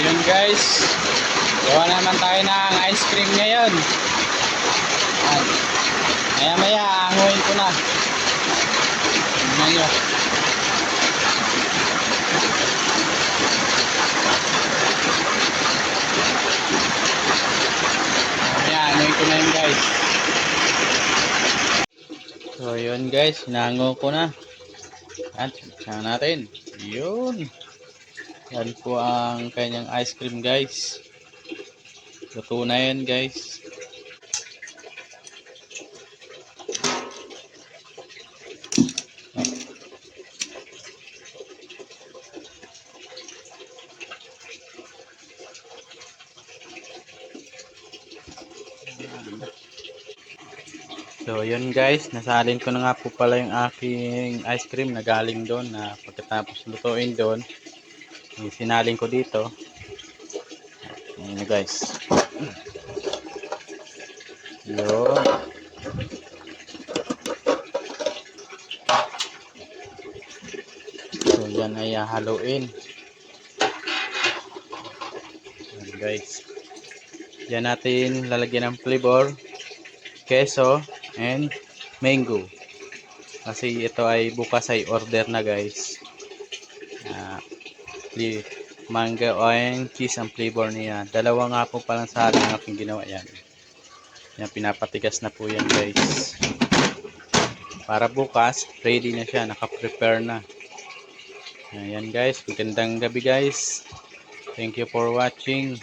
Ayun guys. Gawa naman tayo ng ice cream ngayon. At maya maya aanguin ko na. Tingnan nyo. Maya aanguin ko na yun guys. So yun guys, hinango ko na. At saan natin. Yun. Yan po ang kanyang ice cream guys. Luto na yan guys. So yun guys, nasalin ko na nga po pala yung aking ice cream na galing doon na pagkatapos lutuin doon, eh, sinalin ko dito. Ayan guys. Yun. So yan ay haluin. Ayan guys. Yan natin lalagyan ng flavor, keso, and mango. Kasi ito ay bukas ay order na guys. Ah, pli- mango and cheese ang flavor niya. Dalawa nga po palang sa ang aking ginawa yan. Yan, pinapatigas na po yan guys. Para bukas, ready na siya. Naka-prepare na. Ayan guys, magandang gabi guys. Thank you for watching.